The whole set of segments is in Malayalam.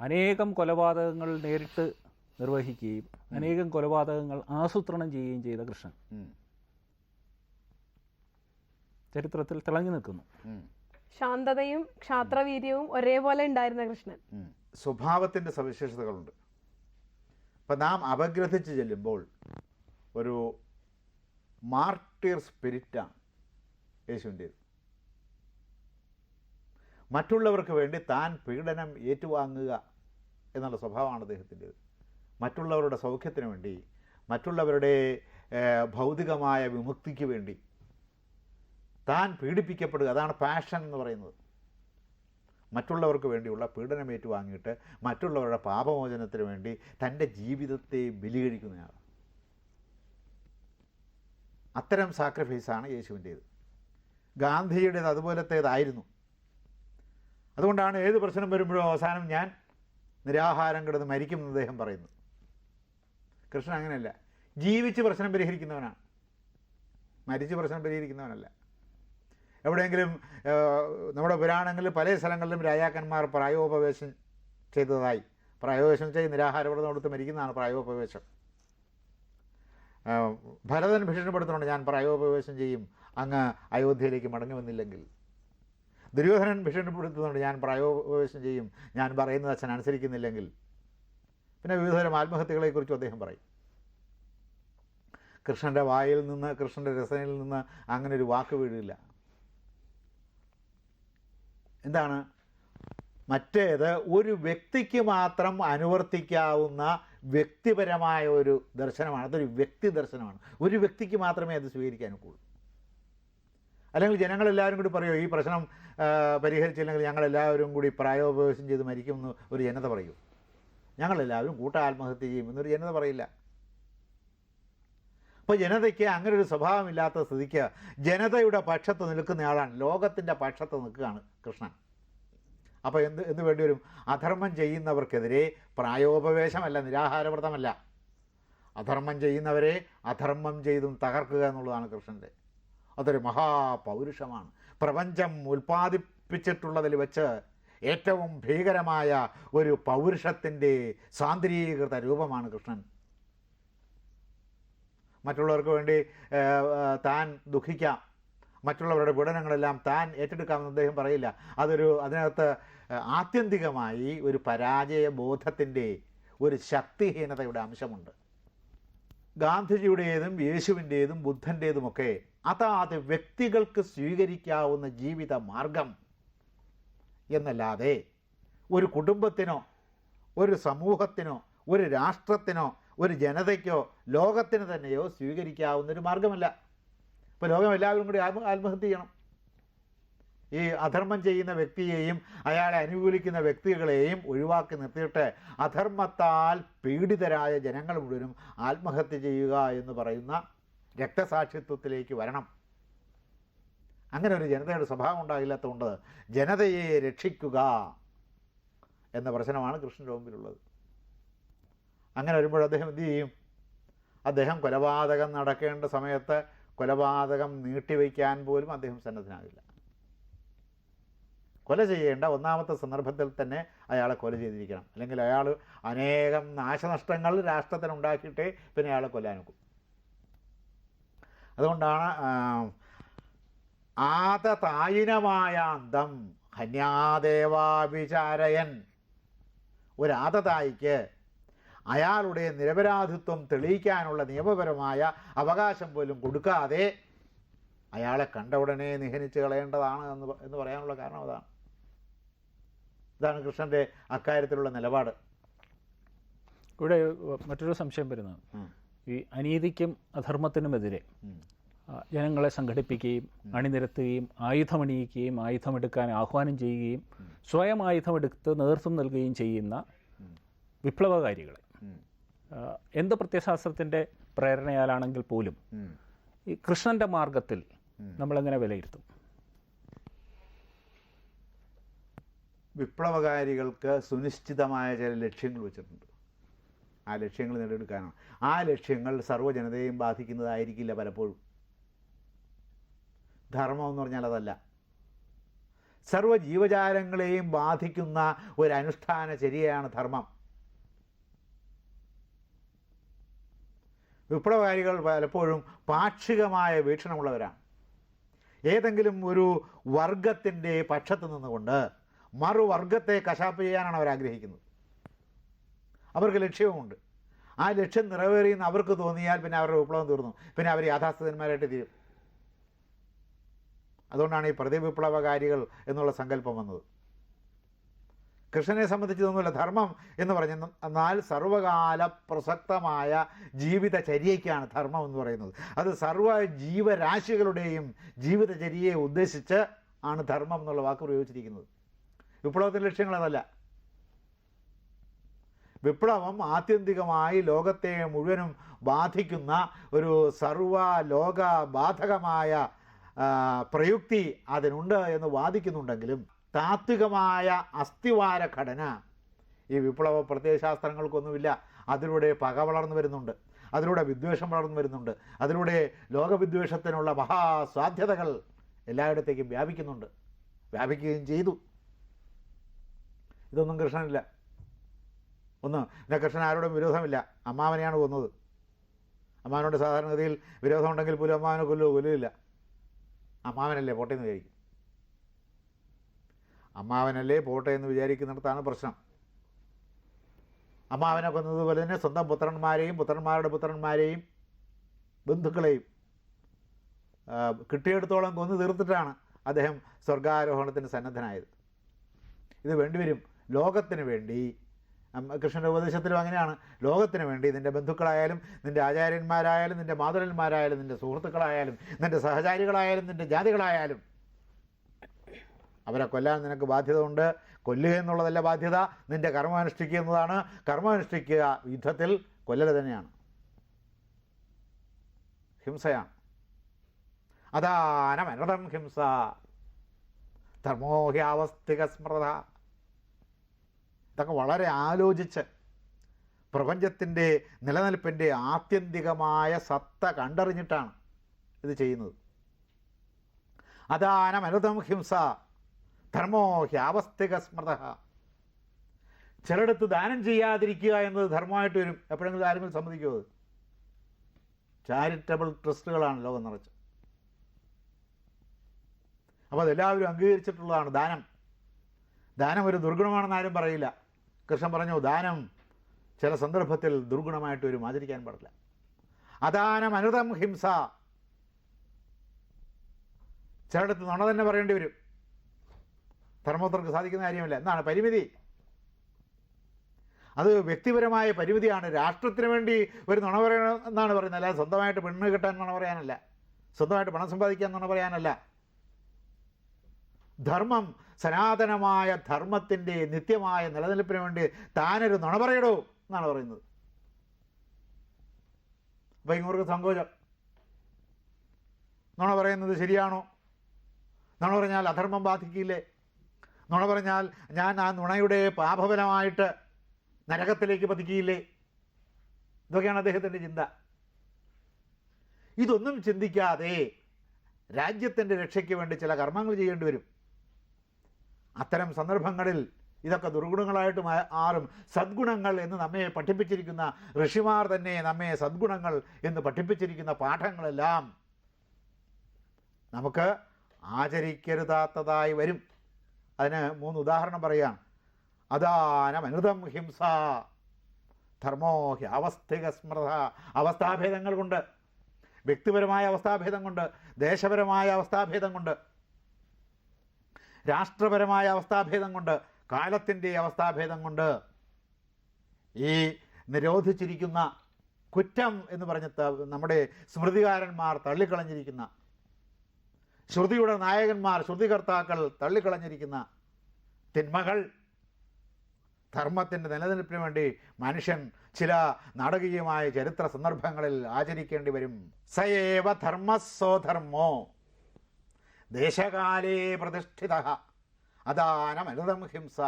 അനേകം കൊലപാതകങ്ങൾ നേരിട്ട് നിർവഹിക്കുകയും അനേകം കൊലപാതകങ്ങൾ ആസൂത്രണം ചെയ്യുകയും ചെയ്ത കൃഷ്ണൻ. ചരിത്രത്തിൽ തിളങ്ങി നിൽക്കുന്നു. ശാന്തതയും ക്ഷാത്രവീര്യവും ഒരേപോലെ ഉണ്ടായിരുന്ന കൃഷ്ണൻ. സ്വഭാവത്തിന്റെ സ്വഭാവത്തിന്റെ സവിശേഷതകളുണ്ട്. അപ്പം നാം അപഗ്രഥിച്ച് ചെല്ലുമ്പോൾ ഒരു മാർട്ടിയർ സ്പിരിറ്റാണ് യേശുവിന്റേത് മറ്റുള്ളവർക്ക് വേണ്ടി താൻ പീഡനം ഏറ്റുവാങ്ങുക എന്നുള്ള സ്വഭാവമാണ് അദ്ദേഹത്തിന്റേത്. മറ്റുള്ളവരുടെ സൗഖ്യത്തിന് വേണ്ടി മറ്റുള്ളവരുടെ ഭൗതികമായ വിമുക്തിക്ക് വേണ്ടി താൻ പീഡിപ്പിക്കപ്പെടുക അതാണ് പാഷൻ എന്ന് പറയുന്നത്. മറ്റുള്ളവർക്ക് വേണ്ടിയുള്ള പീഡനമേറ്റു വാങ്ങിയിട്ട് മറ്റുള്ളവരുടെ പാപമോചനത്തിന് വേണ്ടി തന്റെ ജീവിതത്തെ ബലികഴിക്കുന്നയാൾ. അത്തരം സാക്രിഫൈസാണ് യേശുവിന്റേത്. ഗാന്ധിയുടേത് അതുപോലത്തേതായിരുന്നു. അതുകൊണ്ടാണ് ഏത് പ്രശ്നം വരുമ്പോഴും അവസാനം ഞാൻ നിരാഹാരം കിടന്ന് മരിക്കുമെന്ന് അദ്ദേഹം പറയുന്നു. കൃഷ്ണൻ അങ്ങനെയല്ല. ജീവിച്ച് പ്രശ്നം പരിഹരിക്കുന്നവനാണ്. മരിച്ച് പ്രശ്നം പരിഹരിക്കുന്നവനല്ല. എവിടെയെങ്കിലും നമ്മുടെ പുരാണങ്ങളിൽ പല സ്ഥലങ്ങളിലും രാജാക്കന്മാർ പ്രായോപവേശം ചെയ്തതായി. പ്രായോപവേശം ചെയ്ത് നിരാഹാരവ്രതം കൊടുത്ത് മരിക്കുന്നതാണ് പ്രായോപവേശം. ഭരതൻ ഭീഷണിപ്പെടുത്തുന്നുണ്ട് ഞാൻ പ്രായോപവേശം ചെയ്യും അങ്ങ് അയോധ്യയിലേക്ക് മടങ്ങി വന്നില്ലെങ്കിൽ ദുര്യോധനൻ ഭീഷണിപ്പെടുത്തുന്നുണ്ട് ഞാൻ പ്രായോപവേശം ചെയ്യും. ഞാൻ പറയുന്നത് അച്ഛൻ അനുസരിക്കുന്നില്ലെങ്കിൽ. പിന്നെ വിവിധതരം ആത്മഹത്യകളെക്കുറിച്ചും അദ്ദേഹം പറയും. കൃഷ്ണന്റെ വായിൽ നിന്ന് കൃഷ്ണന്റെ രസനയിൽ നിന്ന് അങ്ങനെ ഒരു വാക്ക് വീഴില്ല. എന്താണ്? മറ്റേത് ഒരു വ്യക്തിക്ക് മാത്രം അനുവർത്തിക്കാവുന്ന വ്യക്തിപരമായ ഒരു ദർശനമാണ്. അതൊരു വ്യക്തി ദർശനമാണ്. ഒരു വ്യക്തിക്ക് മാത്രമേ അത് സ്വീകരിക്കാൻ അല്ലെങ്കിൽ ജനങ്ങളെല്ലാവരും കൂടി പറയുമോ ഈ പ്രശ്നം പരിഹരിച്ചില്ലെങ്കിൽ ഞങ്ങളെല്ലാവരും കൂടി പ്രായോപവേശം ചെയ്ത് മരിക്കുമെന്ന് ഒരു ജനത പറയൂ. ഞങ്ങളെല്ലാവരും കൂട്ട ആത്മഹത്യ ചെയ്യും എന്നൊരു ജനത പറയില്ല. അപ്പോൾ ജനതയ്ക്ക് അങ്ങനെ ഒരു സ്വഭാവമില്ലാത്ത സ്ഥിതിക്ക് ജനതയുടെ പക്ഷത്ത് നിൽക്കുന്ന ആളാണ് ലോകത്തിന്റെ പക്ഷത്ത് നിൽക്കുകയാണ് കൃഷ്ണൻ. അപ്പോൾ എന്ത് എന്ത് വേണ്ടി വരും? അധർമ്മം ചെയ്യുന്നവർക്കെതിരെ പ്രായോപവേശമല്ല നിരാഹാരവ്രതമല്ല. അധർമ്മം ചെയ്യുന്നവരെ അധർമ്മം ചെയ്തും തകർക്കുക എന്നുള്ളതാണ് കൃഷ്ണന്റെ അതൊരു മഹാപൗരുഷമാണ്. പ്രപഞ്ചം ഉൽപ്പാദിപ്പിച്ചിട്ടുള്ളതിൽ വെച്ച് ഏറ്റവും ഭീകരമായ ഒരു പൗരുഷത്തിന്റെ സാന്ദ്രീകൃത രൂപമാണ് കൃഷ്ണൻ. മറ്റുള്ളവർക്ക് വേണ്ടി താൻ ദുഃഖിക്കാം. മറ്റുള്ളവരുടെ പീഡനങ്ങളെല്ലാം താൻ ഏറ്റെടുക്കാമെന്ന് അദ്ദേഹം പറയില്ല. അതൊരു അതിനകത്ത് ആത്യന്തികമായി ഒരു പരാജയ ബോധത്തിന്റെ ഒരു ശക്തിഹീനതയുടെ അംശമുണ്ട്. ഗാന്ധിജിയുടേതും യേശുവിന്റേതും ബുദ്ധന്റേതുമൊക്കെ അതാത് വ്യക്തികൾക്ക് സ്വീകരിക്കാവുന്ന ജീവിത മാർഗം എന്നല്ലാതെ ഒരു കുടുംബത്തിനോ ഒരു സമൂഹത്തിനോ ഒരു രാഷ്ട്രത്തിനോ ഒരു ജനതയ്ക്കോ ലോകത്തിന് തന്നെയോ സ്വീകരിക്കാവുന്ന ഒരു മാർഗമല്ല. ഇപ്പോൾ ലോകം എല്ലാവരും കൂടി ആത്മ ആത്മഹത്യ ചെയ്യണം. ഈ അധർമ്മം ചെയ്യുന്ന വ്യക്തിയെയും അയാളെ അനുകൂലിക്കുന്ന വ്യക്തികളെയും ഒഴിവാക്കി നിർത്തിയിട്ട് അധർമ്മത്താൽ പീഡിതരായ ജനങ്ങൾ മുഴുവനും ആത്മഹത്യ ചെയ്യുക എന്ന് പറയുന്ന രക്തസാക്ഷിത്വത്തിലേക്ക് വരണം. അങ്ങനെ ഒരു ജനതയുടെ സ്വഭാവം ഉണ്ടാകില്ലാത്തതുകൊണ്ട് ജനതയെ രക്ഷിക്കുക എന്ന പ്രശ്നമാണ് കൃഷ്ണന്റെ മുമ്പിലുള്ളത്. അങ്ങനെ വരുമ്പോൾ അദ്ദേഹം എന്തു ചെയ്യും? അദ്ദേഹം കൊലപാതകം നടക്കേണ്ട സമയത്ത് കൊലപാതകം നീട്ടിവെക്കാൻ പോലും അദ്ദേഹം സന്നദ്ധനാകില്ല. കൊല ചെയ്യേണ്ട ഒന്നാമത്തെ സന്ദർഭത്തിൽ തന്നെ അയാളെ കൊല ചെയ്തിരിക്കണം. അല്ലെങ്കിൽ അയാൾ അനേകം നാശനഷ്ടങ്ങൾ രാഷ്ട്രത്തിന് ഉണ്ടാക്കിയിട്ടേ പിന്നെ അയാളെ കൊല്ലാനൊക്കും. അതുകൊണ്ടാണ് ആതതായിനമായ അന്തം ഹന്യാദേവാവിചാരയൻ. ഒരു ആതതായിക്ക് അയാളുടെ നിരപരാധിത്വം തെളിയിക്കാനുള്ള നിയമപരമായ അവകാശം പോലും കൊടുക്കാതെ അയാളെ കണ്ട ഉടനെ നിഹനിച്ച് കളയേണ്ടതാണ് എന്ന് എന്ന് പറയാനുള്ള കാരണം അതാണ്. ഇതാണ് കൃഷ്ണന്റെ അക്കാര്യത്തിലുള്ള നിലപാട്. ഇവിടെ മറ്റൊരു സംശയം വരുന്നത്. ഈ അനീതിക്കും അധർമ്മത്തിനുമെതിരെ ജനങ്ങളെ സംഘടിപ്പിക്കുകയും അണിനിരത്തുകയും ആയുധമണിയിക്കുകയും ആയുധമെടുക്കാൻ ആഹ്വാനം ചെയ്യുകയും സ്വയം ആയുധമെടുത്ത് നേതൃത്വം നൽകുകയും ചെയ്യുന്ന വിപ്ലവകാരികളെ. എന്ത് പ്രത്യശാസ്ത്രത്തിന്റെ പ്രേരണയാലാണെങ്കിൽ പോലും. ഈ കൃഷ്ണന്റെ മാർഗത്തിൽ നമ്മളെങ്ങനെ വിലയിരുത്തും? വിപ്ലവകാരികൾക്ക് സുനിശ്ചിതമായ ചില ലക്ഷ്യങ്ങൾ വെച്ചിട്ടുണ്ട്. ആ ലക്ഷ്യങ്ങൾ നേടിയെടുക്കാനാണ്. ആ ലക്ഷ്യങ്ങൾ സർവജനതയെയും ബാധിക്കുന്നതായിരിക്കില്ല പലപ്പോഴും. ധർമ്മം എന്ന് പറഞ്ഞാൽ അതല്ല. സർവ ജീവജാലങ്ങളെയും ബാധിക്കുന്ന ഒരു അനുഷ്ഠാന ചര്യയാണ് ധർമ്മം. വിപ്ലവകാരികൾ പലപ്പോഴും പാക്ഷികമായ വീക്ഷണമുള്ളവരാണ്. ഏതെങ്കിലും ഒരു വർഗത്തിന്റെ പക്ഷത്ത് നിന്നുകൊണ്ട് മറുവർഗത്തെ കശാപ്പ് ചെയ്യാനാണ് അവർ ആഗ്രഹിക്കുന്നത് അവർക്ക് ലക്ഷ്യവുമുണ്ട്. ആ ലക്ഷ്യം നിറവേറിയെന്ന് അവർക്ക് തോന്നിയാൽ പിന്നെ അവരുടെ വിപ്ലവം തീർന്നു. പിന്നെ അവർ യാഥാസ്ഥിതന്മാരായിട്ട് തീരും. അതുകൊണ്ടാണ് ഈ പ്രതിവിപ്ലവകാരികൾ എന്നുള്ള സങ്കല്പം വന്നത്. കൃഷ്ണനെ സംബന്ധിച്ചതൊന്നുമില്ല ധർമ്മം എന്ന് പറഞ്ഞ എന്നാൽ സർവകാല പ്രസക്തമായ ജീവിതചര്യയ്ക്കാണ് ധർമ്മം എന്ന് പറയുന്നത്. അത് സർവ ജീവരാശികളുടെയും ജീവിതചര്യയെ ഉദ്ദേശിച്ച് ആണ് ധർമ്മം എന്നുള്ള വാക്ക് പ്രയോഗിച്ചിരിക്കുന്നത്. വിപ്ലവത്തിന്റെ ലക്ഷ്യങ്ങൾ അതല്ല. വിപ്ലവം ആത്യന്തികമായി ലോകത്തെ മുഴുവനും ബാധിക്കുന്ന ഒരു സർവ ലോക ബാധകമായ പ്രയുക്തി അതിനുണ്ട് എന്ന് വാദിക്കുന്നുണ്ടെങ്കിലും താത്വികമായ അസ്ഥിവാര ഘടന ഈ വിപ്ലവ പ്രത്യയശാസ്ത്രങ്ങൾക്കൊന്നുമില്ല. അതിലൂടെ പക വളർന്നു വരുന്നുണ്ട്. അതിലൂടെ വിദ്വേഷം വളർന്നു വരുന്നുണ്ട്. അതിലൂടെ ലോകവിദ്വേഷത്തിനുള്ള മഹാസാധ്യതകൾ എല്ലായിടത്തേക്കും വ്യാപിക്കുന്നുണ്ട്. വ്യാപിക്കുകയും ചെയ്തു. ഇതൊന്നും കൃഷ്ണനില്ല. ഒന്ന് പിന്നെ കൃഷ്ണൻ ആരോടും വിരോധമില്ല. അമ്മാവനെയാണ് കൊന്നത്. അമ്മാവനോട് സാധാരണഗതിയിൽ വിരോധമുണ്ടെങ്കിൽ പോലും അമ്മാവനെ കൊല്ലുമോ കൊല്ലില്ല അമ്മാവനല്ലേ പോട്ടെ എന്ന് വിചാരിക്കും. അമ്മാവനല്ലേ പോട്ടെ എന്ന് വിചാരിക്കുന്നിടത്താണ് പ്രശ്നം. അമ്മാവനെ കൊന്നതുപോലെ തന്നെ സ്വന്തം പുത്രന്മാരെയും പുത്രന്മാരുടെ പുത്രന്മാരെയും ബന്ധുക്കളെയും കിട്ടിയെടുത്തോളം കൊന്നു തീർത്തിട്ടാണ് അദ്ദേഹം സ്വർഗാരോഹണത്തിന് സന്നദ്ധനായത്. ഇത് വേണ്ടിവരും. ലോകത്തിന് വേണ്ടി കൃഷ്ണന്റെ ഉപദേശത്തിലും അങ്ങനെയാണ്. ലോകത്തിന് വേണ്ടി നിന്റെ ബന്ധുക്കളായാലും നിന്റെ ആചാര്യന്മാരായാലും നിന്റെ മാതുരന്മാരായാലും നിന്റെ സുഹൃത്തുക്കളായാലും നിന്റെ സഹചാരികളായാലും നിന്റെ ജാതികളായാലും അവരെ കൊല്ലാൻ നിനക്ക് ബാധ്യത ഉണ്ട് കൊല്ലുക എന്നുള്ളതല്ല ബാധ്യത. നിന്റെ കർമ്മം അനുഷ്ഠിക്കുക എന്നതാണ്. കർമ്മം അനുഷ്ഠിക്കുക യുദ്ധത്തിൽ കൊല്ലൽ തന്നെയാണ്. ഹിംസയാണ്. അദാനമനതം ഹിംസ. ധർമ്മോഹ്യാവസ്ഥിക സ്മൃത. ഇതൊക്കെ വളരെ ആലോചിച്ച് പ്രപഞ്ചത്തിന്റെ നിലനിൽപ്പിന്റെ ആത്യന്തികമായ സത്ത കണ്ടറിഞ്ഞിട്ടാണ് ഇത് ചെയ്യുന്നത്. അദാനമനതം ഹിംസ ധർമ്മോ ഹ്യാവസ്ഥിക സ്മൃത. ചിലയിടത്ത് ദാനം ചെയ്യാതിരിക്കുക എന്നത് ധർമ്മമായിട്ട് വരും. എപ്പോഴെങ്കിലും ആരെങ്കിലും സമ്മതിക്കുമോ അത്? ചാരിറ്റബിൾ ട്രസ്റ്റുകളാണ് ലോകം നിറച്ച്. അപ്പോൾ അതെല്ലാവരും അംഗീകരിച്ചിട്ടുള്ളതാണ് ദാനം. ദാനം ഒരു ദുർഗുണമാണെന്ന് ആരും പറയില്ല. കൃഷ്ണൻ പറഞ്ഞു ദാനം ചില സന്ദർഭത്തിൽ ദുർഗുണമായിട്ട് വരും ആചരിക്കാൻ പാടില്ല. അദാനം അനുതം ഹിംസ. ചിലയിടത്ത് നുണ തന്നെ പറയേണ്ടി വരും. ധർമ്മപുത്രർക്ക് സാധിക്കുന്ന കാര്യമല്ല. എന്നാണ് പരിമിതി? അത് വ്യക്തിപരമായ പരിമിതിയാണ്. രാഷ്ട്രത്തിന് വേണ്ടി ഒരു നുണ പറയണം എന്നാണ് പറയുന്നത്. അല്ലാതെ സ്വന്തമായിട്ട് പെണ്ണ് കിട്ടാൻ നുണ പറയാനല്ല. സ്വന്തമായിട്ട് പണം സമ്പാദിക്കാൻ നുണ പറയാനല്ല. ധർമ്മം സനാതനമായ ധർമ്മത്തിന്റെ നിത്യമായ നിലനിൽപ്പിന് വേണ്ടി താനൊരു നുണ പറയടോ എന്നാണ് പറയുന്നത്. അപ്പം ഇങ്ങോട്ട് സങ്കോചം. നുണ പറയുന്നത് ശരിയാണോ? നുണ പറഞ്ഞാൽ അധർമ്മം ബാധിക്കില്ലേ? നുണ പറഞ്ഞാൽ ഞാൻ ആ നുണയുടെ പാപഫലമായിട്ട് നരകത്തിലേക്ക് പതിക്കിയില്ലേ? ഇതൊക്കെയാണ് അദ്ദേഹത്തിന്റെ ചിന്ത. ഇതൊന്നും ചിന്തിക്കാതെ രാജ്യത്തിന്റെ രക്ഷയ്ക്ക് വേണ്ടി ചില കർമ്മങ്ങൾ ചെയ്യേണ്ടി വരും. അത്തരം സന്ദർഭങ്ങളിൽ ഇതൊക്കെ ദുർഗുണങ്ങളായിട്ട് മാറും സദ്ഗുണങ്ങൾ എന്ന് നമ്മെ പഠിപ്പിച്ചിരിക്കുന്ന ഋഷിമാർ തന്നെ നമ്മെ സദ്ഗുണങ്ങൾ എന്ന് പഠിപ്പിച്ചിരിക്കുന്ന പാഠങ്ങളെല്ലാം നമുക്ക് ആചരിക്കരുതാത്തതായി വരും. അതിന് മൂന്ന് ഉദാഹരണം പറയാം. അദാനമനൃതം ഹിംസ ധർമ്മോ അവസ്ഥിക സ്മൃത അവസ്ഥാഭേദങ്ങൾ കൊണ്ട് വ്യക്തിപരമായ അവസ്ഥാഭേദം കൊണ്ട് ദേശപരമായ അവസ്ഥാഭേദം കൊണ്ട് രാഷ്ട്രപരമായ അവസ്ഥാഭേദം കൊണ്ട് കാലത്തിന്റെ അവസ്ഥാഭേദം കൊണ്ട് ഈ നിരോധിച്ചിരിക്കുന്ന കുറ്റം എന്ന് പറഞ്ഞ നമ്മുടെ സ്മൃതികാരന്മാർ തള്ളിക്കളഞ്ഞിരിക്കുന്ന ശ്രുതിയുടെ നായകന്മാർ ശ്രുതികർത്താക്കൾ തള്ളിക്കളഞ്ഞിരിക്കുന്ന തിന്മകൾ ധർമ്മത്തിന്റെ നിലനിൽപ്പിന് വേണ്ടി മനുഷ്യൻ ചില നാടകീയമായ ചരിത്ര സന്ദർഭങ്ങളിൽ ആചരിക്കേണ്ടി വരും. സയേവ ധർമ്മസ്വധർമ്മോ ദേശകാലേ പ്രതിഷ്ഠിത. അദാനമനുതം ഹിംസ.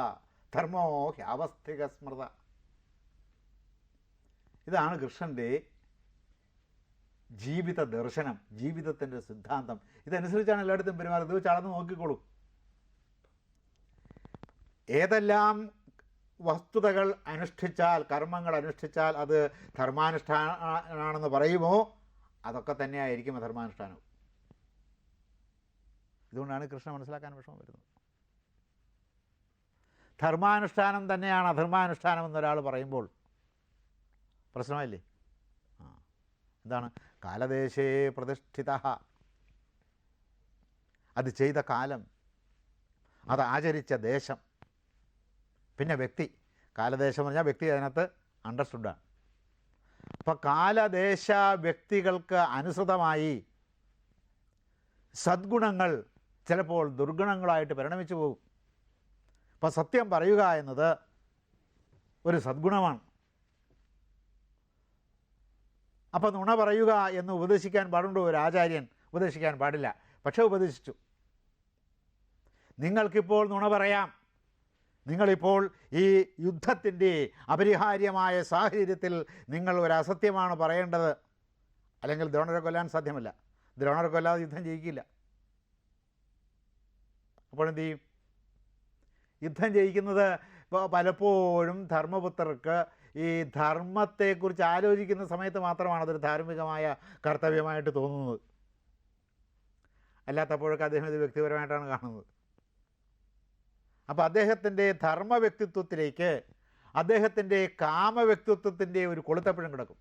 ധർമ്മോ ഹ്യാവസ്ഥിക സ്മൃത. ഇതാണ് കൃഷ്ണന്റെ ജീവിത ദർശനം ജീവിതത്തിന്റെ സിദ്ധാന്തം. ഇതനുസരിച്ചാണ് എല്ലായിടത്തും പെരുമാറുന്നത്. ഇത് ചടന്ന് നോക്കിക്കോളൂ. ഏതെല്ലാം വസ്തുതകൾ അനുഷ്ഠിച്ചാൽ കർമ്മങ്ങൾ അനുഷ്ഠിച്ചാൽ അത് ധർമാനുഷ്ഠാനാണെന്ന് പറയുമോ അതൊക്കെ തന്നെയായിരിക്കും അധർമാനുഷ്ഠാനം ഇതുകൊണ്ടാണ് കൃഷ്ണ മനസ്സിലാക്കാൻ വിഷമം വരുന്നത്. ധർമാനുഷ്ഠാനം തന്നെയാണ് അധർമാനുഷ്ഠാനം എന്നൊരാൾ പറയുമ്പോൾ. പ്രശ്നമല്ലേ ആ. എന്താണ്? കാലദേശേ പ്രതിഷ്ഠിത. അത് ചെയ്ത കാലം. അത് ആചരിച്ച ദേശം. പിന്നെ വ്യക്തി. കാലദേശം പറഞ്ഞാൽ വ്യക്തി അതിനകത്ത് അണ്ടർസ്റ്റുഡാണ് അപ്പോൾ കാലദേശ വ്യക്തികൾക്ക് അനുസൃതമായി സദ്ഗുണങ്ങൾ ചിലപ്പോൾ ദുർഗുണങ്ങളായിട്ട് പരിണമിച്ചു പോകും. അപ്പോൾ സത്യം പറയുക എന്നത് ഒരു സദ്ഗുണമാണ്. അപ്പോൾ നുണ പറയുക എന്ന് ഉപദേശിക്കാൻ പാടുണ്ടോ? ഒരു ആചാര്യൻ ഉപദേശിക്കാൻ പാടില്ല. പക്ഷേ ഉപദേശിച്ചു. നിങ്ങൾക്കിപ്പോൾ നുണ പറയാം. നിങ്ങളിപ്പോൾ ഈ യുദ്ധത്തിന്റെ അപരിഹാര്യമായ സാഹചര്യത്തിൽ നിങ്ങൾ ഒരു അസത്യമാണ് പറയേണ്ടത്. അല്ലെങ്കിൽ ദ്രോണരെ കൊല്ലാൻ സാധ്യമല്ല. ദ്രോണരെ കൊല്ലാതെ യുദ്ധം ജയിക്കില്ല. അപ്പോൾ എന്ത് ചെയ്യും? യുദ്ധം ജയിക്കുന്നത് പലപ്പോഴും ധർമ്മപുത്രർക്ക് ഈ ധർമ്മത്തെക്കുറിച്ച് ആലോചിക്കുന്ന സമയത്ത് മാത്രമാണ് അതൊരു ധാർമ്മികമായ കർത്തവ്യമായിട്ട് തോന്നുന്നത്. അല്ലാത്തപ്പോഴൊക്കെ അദ്ദേഹം ഇത് വ്യക്തിപരമായിട്ടാണ് കാണുന്നത്. അപ്പോൾ അദ്ദേഹത്തിന്റെ ധർമ്മ വ്യക്തിത്വത്തിലേക്ക് അദ്ദേഹത്തിന്റെ കാമ വ്യക്തിത്വത്തിന്റെ ഒരു കൊളുത്തപ്പഴം കിടക്കും.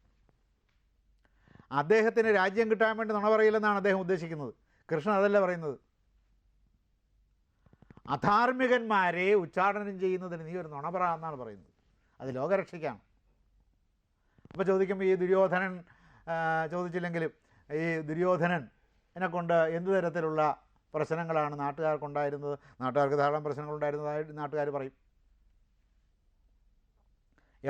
അദ്ദേഹത്തിന് രാജ്യം കിട്ടാൻ വേണ്ടി നുണ പറയില്ലെന്നാണ് അദ്ദേഹം ഉദ്ദേശിക്കുന്നത്. കൃഷ്ണൻ അതല്ല പറയുന്നത്. അധാർമികന്മാരെ ഉച്ചാടനം ചെയ്യുന്നതിന് നീ ഒരു നുണപറ എന്നാണ് പറയുന്നത്. അത് ലോകരക്ഷയ്ക്കാണ്. അപ്പോൾ ചോദിക്കുമ്പോൾ ഈ ദുര്യോധനൻ ചോദിച്ചില്ലെങ്കിലും ഈ ദുര്യോധനൻ എന്നെ കൊണ്ട് എന്ത് തരത്തിലുള്ള പ്രശ്നങ്ങളാണ് നാട്ടുകാർക്കുണ്ടായിരുന്നത്? നാട്ടുകാർക്ക് ധാരാളം പ്രശ്നങ്ങളുണ്ടായിരുന്നതായിട്ട് നാട്ടുകാർ പറയും.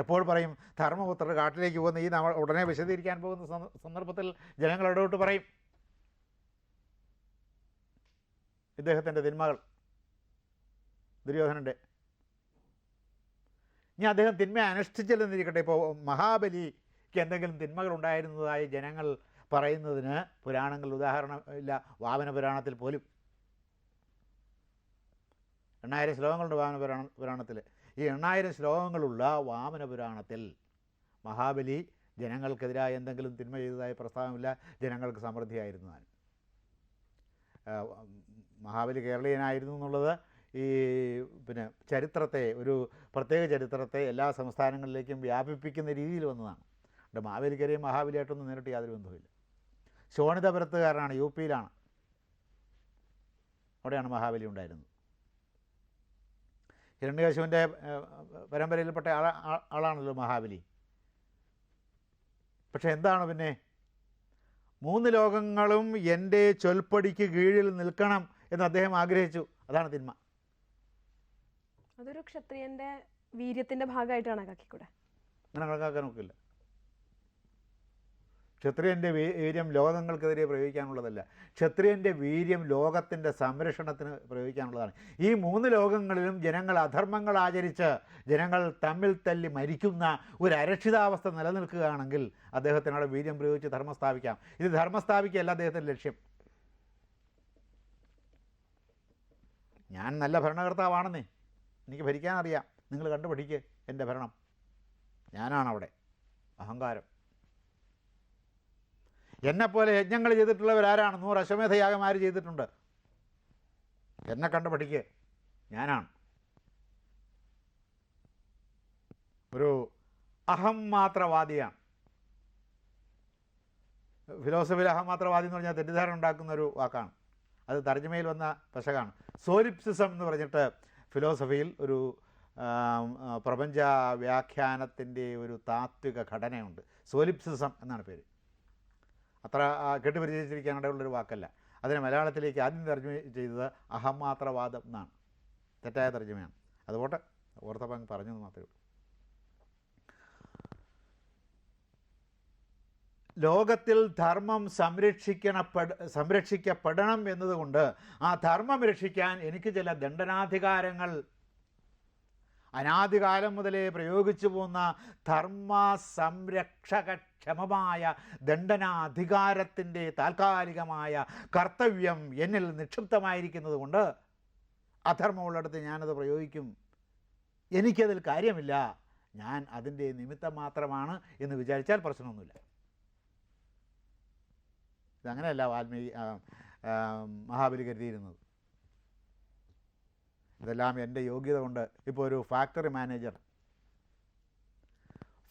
എപ്പോൾ പറയും? ധർമ്മപുത്രർ കാട്ടിലേക്ക് പോകുന്ന ഈ നമ്മൾ ഉടനെ വിശദീകരിക്കാൻ പോകുന്ന സന്ദർഭത്തിൽ ജനങ്ങൾ ഇടപെട്ട് പറയും. ഇദ്ദേഹത്തിന്റെ തിന്മകൾ. ദുര്യോധനന്റെ ഇനി അദ്ദേഹം തിന്മ അനുഷ്ഠിച്ചില്ലെന്നിരിക്കട്ടെ. ഇപ്പോൾ മഹാബലിക്ക് എന്തെങ്കിലും തിന്മകൾ ഉണ്ടായിരുന്നതായി ജനങ്ങൾ പറയുന്നതിന് പുരാണങ്ങൾ ഉദാഹരണം ഇല്ല. വാമന പുരാണത്തിൽ പോലും. എണ്ണായിരം ശ്ലോകങ്ങളുണ്ട് വാമന പുരാണ പുരാണത്തിൽ. ഈ എണ്ണായിരം ശ്ലോകങ്ങളുള്ള വാമന പുരാണത്തിൽ മഹാബലി ജനങ്ങൾക്കെതിരായ എന്തെങ്കിലും തിന്മ ചെയ്തതായി പ്രസ്താവമില്ല. ജനങ്ങൾക്ക് സമൃദ്ധിയായിരുന്നതാണ് ആ, മഹാബലി കേരളീയനായിരുന്നു എന്നുള്ളത് ഈ പിന്നെ ചരിത്രത്തെ ഒരു പ്രത്യേക ചരിത്രത്തെ എല്ലാ സംസ്ഥാനങ്ങളിലേക്കും വ്യാപിപ്പിക്കുന്ന രീതിയിൽ വന്നതാണ്. അവിടെ മാവേലിക്കരയും മഹാബലിയായിട്ടൊന്നും നേരിട്ട് യാതൊരു ബന്ധവുമില്ല. ശോണിതപുരത്തുകാരനാണ് യു പിയിലാണ്. അവിടെയാണ് മഹാബലി ഉണ്ടായിരുന്നത്. ഹിരണ്യകശുവിന്റെ പരമ്പരയിൽപ്പെട്ട ആള ആളാണല്ലോ മഹാബലി. പക്ഷെ എന്താണ് പിന്നെ? മൂന്ന് ലോകങ്ങളും എന്റെ ചൊൽപ്പടിക്ക് കീഴിൽ നിൽക്കണം എന്ന് അദ്ദേഹം ആഗ്രഹിച്ചു. അതാണ് തിന്മ. അതൊരു ക്ഷത്രിയന്റെ വീര്യത്തിന്റെ ഭാഗമായിട്ടാണ് കണക്കാക്കിക്കൂടെ അങ്ങനെ കണക്കാക്കാൻ ഒക്കില്ല ക്ഷത്രിയന്റെ വീ- വീര്യം ലോകങ്ങൾക്കെതിരെ പ്രയോഗിക്കാനുള്ളതല്ല. ക്ഷത്രിയന്റെ വീര്യം ലോകത്തിന്റെ സംരക്ഷണത്തിന് പ്രയോഗിക്കാനുള്ളതാണ്. ഈ മൂന്ന് ലോകങ്ങളിലും ജനങ്ങൾ അധർമ്മങ്ങൾ ആചരിച്ച് ജനങ്ങൾ തമ്മിൽ തല്ലി മരിക്കുന്ന ഒരു അരക്ഷിതാവസ്ഥ നിലനിൽക്കുകയാണെങ്കിൽ അദ്ദേഹത്തിനവിടെ വീര്യം പ്രയോഗിച്ച് ധർമ്മം സ്ഥാപിക്കാം. ഇത് ധർമ്മം സ്ഥാപിക്കുകയല്ല അദ്ദേഹത്തിന്റെ ലക്ഷ്യം. ഞാൻ നല്ല ഭരണകർത്താവാണെന്നേ. എനിക്ക് ഭരിക്കാൻ അറിയാം നിങ്ങൾ കണ്ടുപഠിക്ക് എന്റെ ഭരണം. ഞാനാണവിടെ. അഹങ്കാരം. എന്നെപ്പോലെ യജ്ഞങ്ങൾ ചെയ്തിട്ടുള്ളവരാരാണ്? നൂറ് അശ്വമേധയാഗം ആര് ചെയ്തിട്ടുണ്ട്. എന്നെ കണ്ട് പഠിക്ക്. ഞാനാണ്. ഒരു അഹം മാത്രവാദിയാണ്. ഫിലോസഫിയിൽ അഹം മാത്രവാദി എന്ന് പറഞ്ഞാൽ തെറ്റിദ്ധാരണ ഉണ്ടാക്കുന്ന ഒരു വാക്കാണ്. അത് തർജമയിൽ വന്ന പശകാണ്. സോലിപ്സിസം എന്ന് പറഞ്ഞിട്ട് ഫിലോസഫിയിൽ ഒരു പ്രപഞ്ച വ്യാഖ്യാനത്തിന്റെ ഒരു താത്വിക ഘടനയുണ്ട്. സോലിപ്സിസം എന്നാണ് പേര്. അത്ര കെട്ടുപരിചയിച്ചിരിക്കാനിടയുള്ളൊരു വാക്കല്ല. അതിനെ മലയാളത്തിലേക്ക് ആദ്യം തർജമ ചെയ്തത് അഹംമാത്രവാദം എന്നാണ്. തെറ്റായ തർജമയാണ്. അതുപോട്ടെ ഓർത്തപ്പം പറഞ്ഞു മാത്രമേ ഉള്ളൂ. ലോകത്തിൽ ധർമ്മം സംരക്ഷിക്കണപ്പെട സംരക്ഷിക്കപ്പെടണം എന്നതുകൊണ്ട് ആ ധർമ്മം രക്ഷിക്കാൻ എനിക്ക് ചില ദണ്ഡനാധികാരങ്ങൾ അനാദികാലം മുതലേ പ്രയോഗിച്ചു പോകുന്ന ധർമ്മ സംരക്ഷകക്ഷമമായ ദണ്ഡനാധികാരത്തിന്റെ താൽക്കാലികമായ കർത്തവ്യം എന്നിൽ നിക്ഷിപ്തമായിരിക്കുന്നത് കൊണ്ട് അധർമ്മമുള്ളിടത്ത് ഞാനത് പ്രയോഗിക്കും. എനിക്കതിൽ കാര്യമില്ല. ഞാൻ അതിന്റെ നിമിത്തം മാത്രമാണ് എന്ന് വിചാരിച്ചാൽ പ്രശ്നമൊന്നുമില്ല. ഇതങ്ങനെയല്ല വാൽമീകി മഹാബലി കരുതിയിരുന്നത്. ഇതെല്ലാം എന്റെ യോഗ്യത കൊണ്ട് ഇപ്പോൾ ഒരു ഫാക്ടറി മാനേജർ.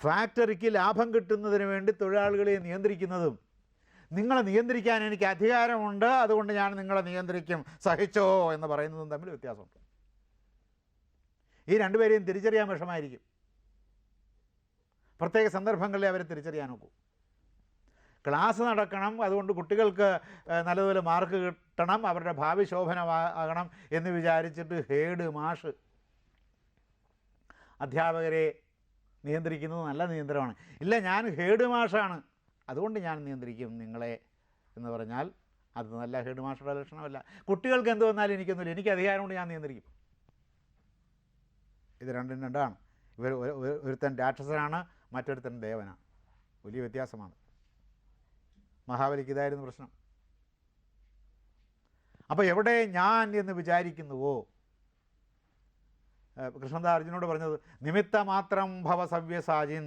ഫാക്ടറിക്ക് ലാഭം കിട്ടുന്നതിന് വേണ്ടി തൊഴിലാളികളെ നിയന്ത്രിക്കുന്നതും. നിങ്ങളെ നിയന്ത്രിക്കാൻ എനിക്ക് അധികാരമുണ്ട്. അതുകൊണ്ട് ഞാൻ നിങ്ങളെ നിയന്ത്രിക്കും. സഹിച്ചോ എന്ന് പറയുന്നതും തമ്മിൽ വ്യത്യാസമുണ്ട്. ഈ രണ്ടുപേരെയും തിരിച്ചറിയാൻ വിഷമായിരിക്കും പ്രത്യേക സന്ദർഭങ്ങളിൽ അവരെ തിരിച്ചറിയാൻ നോക്കൂ. ക്ലാസ് നടക്കണം അതുകൊണ്ട് കുട്ടികൾക്ക് നല്ലതുപോലെ മാർക്ക് കിട്ടണം അവരുടെ ഭാവി ശോഭനമാകണം എന്ന് വിചാരിച്ചിട്ട് ഹേഡ് മാഷ് അധ്യാപകരെ നിയന്ത്രിക്കുന്നത് നല്ല നിയന്ത്രണമാണ്. ഇല്ല ഞാൻ ഹേഡ് മാഷാണ്. അതുകൊണ്ട് ഞാൻ നിയന്ത്രിക്കും നിങ്ങളെ എന്ന് പറഞ്ഞാൽ അത് നല്ല ഹേഡ് മാസ്റ്ററുടെ ലക്ഷണമല്ല കുട്ടികൾക്ക് എന്ത് വന്നാലും എനിക്കൊന്നുമില്ല. എനിക്ക് അധികാരമുണ്ട് ഞാൻ നിയന്ത്രിക്കും. ഇത് രണ്ടും രണ്ടാണ്. ഇവർ ഒരു- ഒരു- ഒരുത്തൻ രാക്ഷസനാണ് മറ്റൊരുത്തൻ ദേവനാണ്. വലിയ വ്യത്യാസമാണ്. മഹാബലിക്ക് ഇതായിരുന്നു പ്രശ്നം. അപ്പോൾ എവിടെ ഞാൻ എന്ന് വിചാരിക്കുന്നുവോ? കൃഷ്ണദാ അർജുനോട് പറഞ്ഞത് നിമിത്ത മാത്രം ഭവ സവ്യസാജിൻ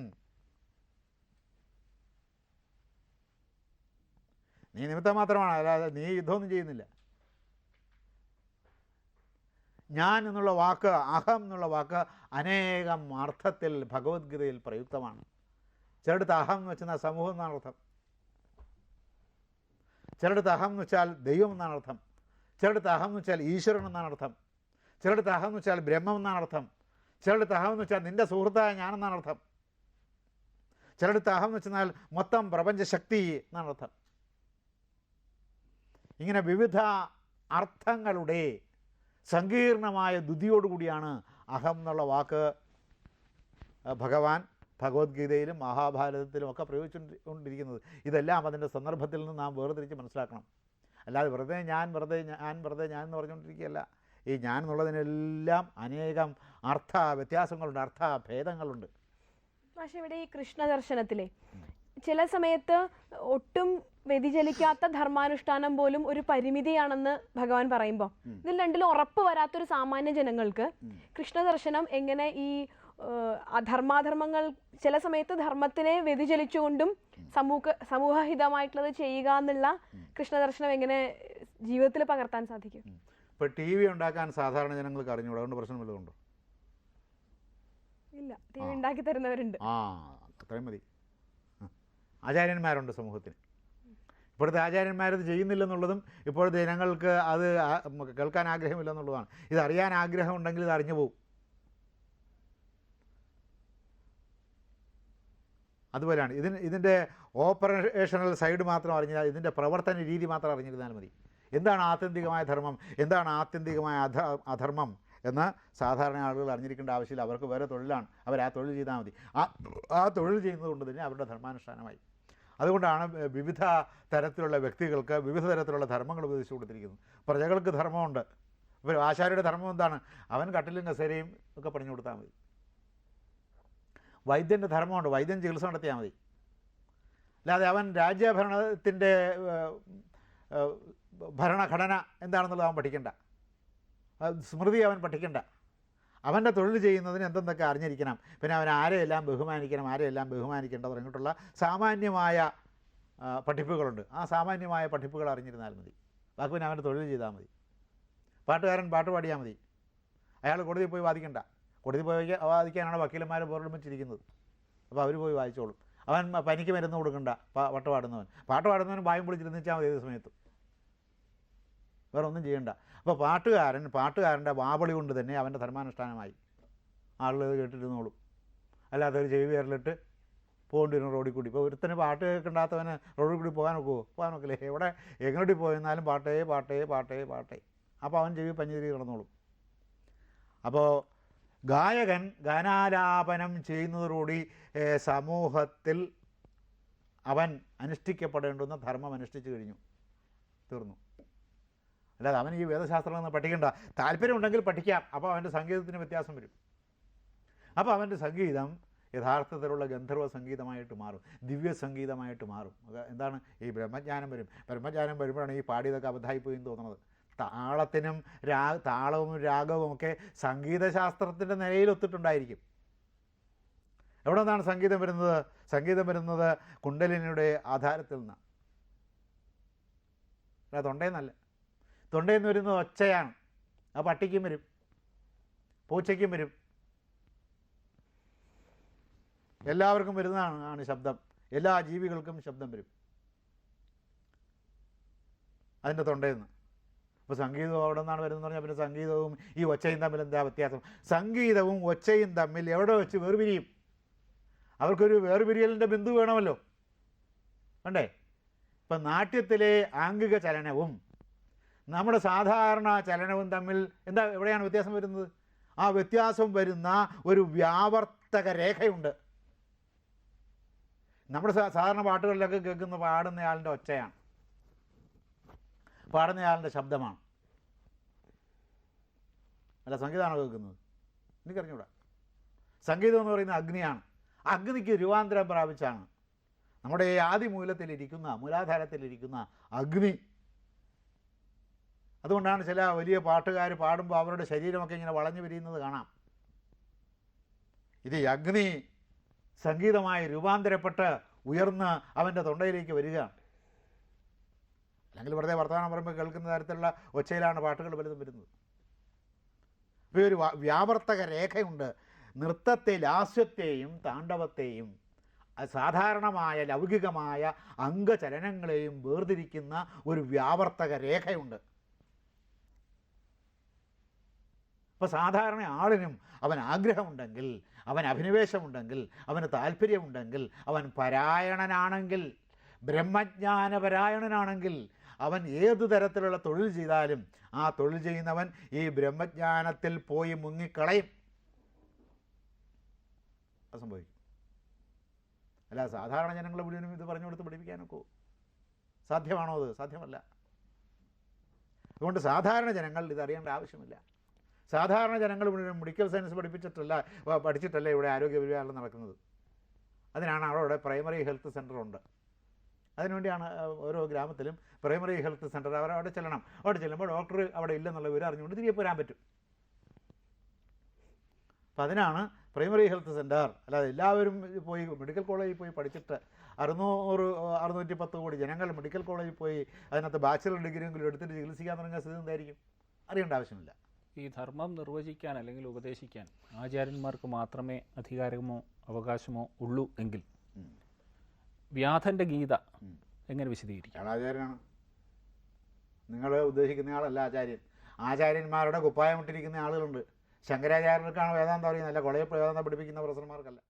നീ നിമിത്തം മാത്രമാണ് അല്ലാതെ നീ യുദ്ധമൊന്നും ചെയ്യുന്നില്ല. ഞാൻ എന്നുള്ള വാക്ക് അഹം എന്നുള്ള വാക്ക് അനേകം അർത്ഥത്തിൽ ഭഗവത്ഗീതയിൽ പ്രയുക്തമാണ്. ചിലടത്ത് അഹം എന്ന് വെച്ചാൽ സമൂഹം എന്നാണ് അർത്ഥം. ചിലടത്ത് അഹം എന്ന് വെച്ചാൽ ദൈവം എന്നാണ് അർത്ഥം. ചിലടത്ത് അഹം എന്ന് വെച്ചാൽ ഈശ്വരൻ എന്നാണ് അർത്ഥം. ചിലടത്ത് അഹം എന്ന് വെച്ചാൽ ബ്രഹ്മം എന്നാണ് അർത്ഥം. ചിലടത്ത് അഹം എന്ന് വെച്ചാൽ നിന്റെ സുഹൃത്തായ ഞാനെന്നാണ് അർത്ഥം. ചിലടത്ത് അഹം എന്ന് വെച്ചാൽ മൊത്തം പ്രപഞ്ചശക്തി എന്നാണ് അർത്ഥം. ഇങ്ങനെ വിവിധ അർത്ഥങ്ങളുടെ സങ്കീർണമായ ദുതിയോടുകൂടിയാണ് അഹം എന്നുള്ള വാക്ക് ഭഗവാൻ ഭഗവത്ഗീതയിലും മഹാഭാരതത്തിലും ഒക്കെ പ്രയോഗിച്ചുകൊണ്ടിരിക്കുന്നത്. ഇതെല്ലാം അതിന്റെ സന്ദർഭത്തിൽ നിന്ന് നാം വേർതിരിച്ച് മനസ്സിലാക്കണം. അല്ലാതെ വെറുതെ ഞാൻ വെറുതെ ഞാൻ വെറുതെ ഞാൻ എന്ന് പറഞ്ഞുകൊണ്ടിരിക്കുകയല്ല. ഈ ഞാൻ എന്നുള്ളതിനെല്ലാം അനേകം അർത്ഥ വ്യത്യാസങ്ങളുണ്ട് അർത്ഥ ഭേദങ്ങളുണ്ട്. പക്ഷെ ഇവിടെ ഈ കൃഷ്ണ ദർശനത്തിലെ ചില സമയത്ത് ഒട്ടും വ്യതിചലിക്കാത്ത ധർമാനുഷ്ഠാനം പോലും ഒരു പരിമിതിയാണെന്ന് ഭഗവാൻ പറയുമ്പോൾ ഇതിൽ രണ്ടിലും ഉറപ്പ് വരാത്തൊരു സാമാന്യ ജനങ്ങൾക്ക് കൃഷ്ണ ദർശനം എങ്ങനെ ഈ അധർമാധർമ്മങ്ങൾ ചില സമയത്ത് ധർമ്മത്തിനെ വ്യതിചലിച്ചുകൊണ്ടും സമൂഹ സമൂഹഹിതമായിട്ടുള്ളത് ചെയ്യുക എന്നുള്ള കൃഷ്ണദർശനം എങ്ങനെ ജീവിതത്തിൽ പകർത്താൻ സാധിക്കും? ഇപ്പൊ ടി വി ഉണ്ടാക്കാൻ സാധാരണ ജനങ്ങൾക്ക് അറിഞ്ഞൂടാ? അതുകൊണ്ട് പ്രശ്നം വല്ലതുണ്ടോ ഇല്ല ടി വി ഉണ്ടാക്കി തരുന്നവരുണ്ട്. ആ അത്രയും മതി. ആചാര്യന്മാരുണ്ട് സമൂഹത്തിന്. ഇപ്പോഴത്തെ ആചാര്യന്മാരത് ചെയ്യുന്നില്ലെന്നുള്ളതും ഇപ്പോഴത്തെ ജനങ്ങൾക്ക് അത് കേൾക്കാൻ ആഗ്രഹമില്ലെന്നുള്ളതാണ് ഇത് അറിയാൻ ആഗ്രഹമുണ്ടെങ്കിൽ ഇത് അറിഞ്ഞു പോകും അതുപോലെയാണ്. ഇതിന് ഇതിന്റെ ഓപ്പറേഷണൽ സൈഡ് മാത്രം അറിഞ്ഞാൽ ഇതിന്റെ പ്രവർത്തന രീതി മാത്രം അറിഞ്ഞിരുന്നാൽ മതി. എന്താണ് ആത്യന്തികമായ ധർമ്മം? എന്താണ് ആത്യന്തികമായ അധ അധർമ്മം എന്ന് സാധാരണ ആളുകൾ അറിഞ്ഞിരിക്കേണ്ട ആവശ്യമില്ല. അവർക്ക് വേറെ തൊഴിലാണ്. അവർ ആ തൊഴിൽ ചെയ്താൽ മതി. ആ ആ തൊഴിൽ ചെയ്യുന്നത് കൊണ്ട് തന്നെ അവരുടെ ധർമാനുഷ്ഠാനമായി. അതുകൊണ്ടാണ് വിവിധ തരത്തിലുള്ള വ്യക്തികൾക്ക് വിവിധ തരത്തിലുള്ള ധർമ്മങ്ങൾ ഉപദേശിച്ചു കൊടുത്തിരിക്കുന്നത്. പ്രജകൾക്ക് ധർമ്മമുണ്ട്. ഇപ്പോൾ ആശാരിയുടെ ധർമ്മം എന്താണ്? അവൻ കട്ടിലും കസേരയും ഒക്കെ പണിഞ്ഞു കൊടുത്താൽ മതി. വൈദ്യന്റെ ധർമ്മമുണ്ട്. വൈദ്യൻ ചികിത്സ നടത്തിയാൽ മതി. അല്ലാതെ അവൻ രാജ്യഭരണത്തിന്റെ ഭരണഘടന എന്താണെന്നുള്ളത് അവൻ പഠിക്കണ്ട. സ്മൃതി അവൻ പഠിക്കണ്ട. അവന്റെ തൊഴിൽ ചെയ്യുന്നതിന് എന്തെന്നൊക്കെ അറിഞ്ഞിരിക്കണം. പിന്നെ അവൻ ആരെയെല്ലാം ബഹുമാനിക്കണം ആരെയെല്ലാം ബഹുമാനിക്കേണ്ട തുടങ്ങിയിട്ടുള്ള സാമാന്യമായ പഠിപ്പുകളുണ്ട്. ആ സാമാന്യമായ പഠിപ്പുകൾ അറിഞ്ഞിരുന്നാൽ മതി. ബാക്കി പിന്നെ അവന്റെ തൊഴിൽ ചെയ്താൽ മതി. പാട്ടുകാരൻ പാട്ട് പാടിയാൽ മതി. അയാൾ കോടതിയിൽ പോയി വാദിക്കണ്ട. കോടതി പോയി വാദിക്കാനാണ് വക്കീലന്മാർ ബോർഡുമിച്ചിരിക്കുന്നത് അപ്പോൾ അവർ പോയി വായിച്ചോളും. അവൻ പനിക്ക് മരുന്ന് കൊടുക്കണ്ട പാട്ട് പാടുന്നവൻ. പാട്ട് പാടുന്നവൻ വായും പൊളിച്ചിരുന്നിച്ചാൽ മതി ഏത് സമയത്തും. വേറെ ഒന്നും ചെയ്യണ്ട. അപ്പോൾ പാട്ടുകാരൻ പാട്ടുകാരന്റെ വാവളി കൊണ്ട് തന്നെ അവന്റെ ധർമാനുഷ്ഠാനമായി. ആളുകൾ കേട്ടിരുന്നോളും. അല്ലാതെ ഒരു ചെവി വേറിലിട്ട് പോകേണ്ടി വരും റോഡിൽ കൂടി. ഇപ്പോൾ ഒരുത്തന് പാട്ട് കേൾക്കണ്ടാത്തവന് റോഡിൽ കൂടി പോകാൻ ഒക്കുമോ പോകാൻ നോക്കില്ലേ എവിടെ? എങ്ങോട്ട് പോയിരുന്നാലും പാട്ടേ പാട്ടേ പാട്ടേ പാട്ടേ. അപ്പോൾ അവൻ ചെവി പഞ്ഞിരി കിടന്നോളും. അപ്പോൾ ഗായകൻ ഗാനാലാപനം ചെയ്യുന്നതോടുകൂടി സമൂഹത്തിൽ അവൻ അനുഷ്ഠിക്കപ്പെടേണ്ടുന്ന ധർമ്മം അനുഷ്ഠിച്ചു കഴിഞ്ഞു. തീർന്നു. അല്ലാതെ അവൻ ഈ വേദശാസ്ത്രങ്ങളൊന്നും പഠിക്കണ്ട. താല്പര്യമുണ്ടെങ്കിൽ പഠിക്കാം. അപ്പോൾ അവന്റെ സംഗീതത്തിന് വ്യത്യാസം വരും. അപ്പോൾ അവന്റെ സംഗീതം യഥാർത്ഥത്തിലുള്ള ഗന്ധർവ സംഗീതമായിട്ട് മാറും. ദിവ്യ സംഗീതമായിട്ട് മാറും. എന്താണ്? ഈ ബ്രഹ്മജ്ഞാനം വരും. ബ്രഹ്മജ്ഞാനം വരുമ്പോഴാണ് ഈ പാടിയതൊക്കെ അബദ്ധായിപ്പോയി തോന്നുന്നത് താളത്തിനും രാ താളവും രാഗവും ഒക്കെ സംഗീതശാസ്ത്രത്തിന്റെ നിലയിൽ ഒത്തിട്ടുണ്ടായിരിക്കും. എവിടെ നിന്നാണ് സംഗീതം വരുന്നത്? സംഗീതം വരുന്നത് കുണ്ടലിനിയുടെ ആധാരത്തിൽ നിന്നാണ് അല്ല തൊണ്ടയെന്നല്ല തൊണ്ടയിൽ നിന്ന് വരുന്നത് ഒച്ചയാണ്. ആ പട്ടിക്കും വരും. പൂച്ചയ്ക്കും വരും. എല്ലാവർക്കും വരുന്നതാണ് ആണ് ശബ്ദം. എല്ലാ ജീവികൾക്കും ശബ്ദം വരും. അതിന്റെ തൊണ്ടയിൽ നിന്ന് അപ്പോൾ സംഗീതവും അവിടെ നിന്നാണ് വരുന്നത് പറഞ്ഞാൽ പിന്നെ സംഗീതവും ഈ ഒച്ചയും തമ്മിൽ എന്താ വ്യത്യാസം? സംഗീതവും ഒച്ചയും തമ്മിൽ എവിടെ വെച്ച് വേർപിരിയും? അവർക്കൊരു വേർപിരിയലിന്റെ ബിന്ദു വേണമല്ലോ. വേണ്ടേ ഇപ്പം നാട്യത്തിലെ ആംഗിക ചലനവും നമ്മുടെ സാധാരണ ചലനവും തമ്മിൽ എന്താ എവിടെയാണ് വ്യത്യാസം വരുന്നത്? ആ വ്യത്യാസം വരുന്ന ഒരു വ്യാവർത്തക രേഖയുണ്ട്. നമ്മുടെ സാധാരണ പാട്ടുകളിലൊക്കെ കേൾക്കുന്ന പാടുന്നയാളിന്റെ ഒച്ചയാണ്. പാടുന്നയാളിന്റെ ശബ്ദമാണ്. അല്ല സംഗീതമാണോ കേൾക്കുന്നത്? എനിക്കറിഞ്ഞൂടാ സംഗീതം എന്ന് പറയുന്നത് അഗ്നിയാണ്. അഗ്നിക്ക് രൂപാന്തരം പ്രാപിച്ചാണ്. നമ്മുടെ ഈ ആദിമൂലത്തിലിരിക്കുന്ന മൂലാധാരത്തിലിരിക്കുന്ന അഗ്നി. അതുകൊണ്ടാണ് ചില വലിയ പാട്ടുകാർ പാടുമ്പോൾ അവരുടെ ശരീരമൊക്കെ ഇങ്ങനെ വളഞ്ഞു വിരിയുന്നത് കാണാം. ഇത് അഗ്നി സംഗീതമായി രൂപാന്തരപ്പെട്ട് ഉയർന്ന് അവന്റെ തൊണ്ടയിലേക്ക് വരിക. അല്ലെങ്കിൽ വെറുതെ വർത്തമാനം പറയുമ്പോൾ കേൾക്കുന്ന തരത്തിലുള്ള ഒച്ചയിലാണ് പാട്ടുകൾ പലതും വരുന്നത്. ഇപ്പോൾ ഒരു വ്യാവർത്തക രേഖയുണ്ട്. നൃത്തത്തെ ലാസ്യത്തെയും താണ്ഡവത്തെയും സാധാരണമായ ലൗകികമായ അംഗചലനങ്ങളെയും വേർതിരിക്കുന്ന ഒരു വ്യാവർത്തക രേഖയുണ്ട്. അപ്പോൾ സാധാരണ ആളിനും അവൻ ആഗ്രഹമുണ്ടെങ്കിൽ അവൻ അഭിനിവേശമുണ്ടെങ്കിൽ അവന് താല്പര്യമുണ്ടെങ്കിൽ അവൻ പരായണനാണെങ്കിൽ ബ്രഹ്മജ്ഞാനപരായണനാണെങ്കിൽ അവൻ ഏതു തരത്തിലുള്ള തൊഴിൽ ചെയ്താലും ആ തൊഴിൽ ചെയ്യുന്നവൻ ഈ ബ്രഹ്മജ്ഞാനത്തിൽ പോയി മുങ്ങിക്കളയും. അത് സംഭവിക്കും. അല്ല സാധാരണ ജനങ്ങളെ മുഴുവനും ഇത് പറഞ്ഞു കൊടുത്ത് പഠിപ്പിക്കാനൊക്കെ? സാധ്യമാണോ അത്? സാധ്യമല്ല. അതുകൊണ്ട് സാധാരണ ജനങ്ങൾ ഇതറിയേണ്ട ആവശ്യമില്ല. സാധാരണ ജനങ്ങൾ മുഴുവൻ മെഡിക്കൽ സയൻസ് പഠിപ്പിച്ചിട്ടല്ല പഠിച്ചിട്ടല്ല ഇവിടെ ആരോഗ്യ പരിപാലനം നടക്കുന്നത്? അതിനാണ് അവിടെ പ്രൈമറി ഹെൽത്ത് സെന്റർ ഉണ്ട്. അതിനുവേണ്ടിയാണ് ഓരോ ഗ്രാമത്തിലും പ്രൈമറി ഹെൽത്ത് സെന്റർ അവർ അവിടെ ചെല്ലണം. അവിടെ ചെല്ലുമ്പോൾ ഡോക്ടർ അവിടെ ഇല്ലെന്നുള്ള വിവരം അറിഞ്ഞുകൊണ്ട് തിരികെ പോരാൻ പറ്റും. അപ്പം അതിനാണ് പ്രൈമറി ഹെൽത്ത് സെന്റർ അല്ലാതെ എല്ലാവരും പോയി മെഡിക്കൽ കോളേജിൽ പോയി പഠിച്ചിട്ട് അറുന്നൂറ് അറുന്നൂറ്റി പത്ത് കോടി ജനങ്ങൾ മെഡിക്കൽ കോളേജിൽ പോയി അതിനകത്ത് ബാച്ചിലർ ഡിഗ്രിയെങ്കിലും എടുത്തിട്ട് ചികിത്സിക്കാൻ തുടങ്ങിയ സ്ഥിതി എന്തായിരിക്കും? അറിയേണ്ട ആവശ്യമില്ല. ഈ ധർമ്മം നിർവചിക്കാൻ അല്ലെങ്കിൽ ഉപദേശിക്കാൻ ആചാര്യന്മാർക്ക് മാത്രമേ അധികാരമോ അവകാശമോ ഉള്ളൂ എങ്കിൽ. വ്യാധന്റെ ഗീത എങ്ങനെ വിശദീകരിക്കും? ആചാര്യനാണ് നിങ്ങൾ ഉദ്ദേശിക്കുന്ന ആളല്ല ആചാര്യൻ. ആചാര്യന്മാരുടെ കുപ്പായം ഇട്ടിരിക്കുന്ന ആളുകളുണ്ട്. ശങ്കരാചാര്യർക്കാണ് വേദാന്തം അറിയുന്നത്. അല്ല കൊളയപ്പ് വേദാന്തം പഠിപ്പിക്കുന്ന പ്രൊഫസർമാർക്കല്ല.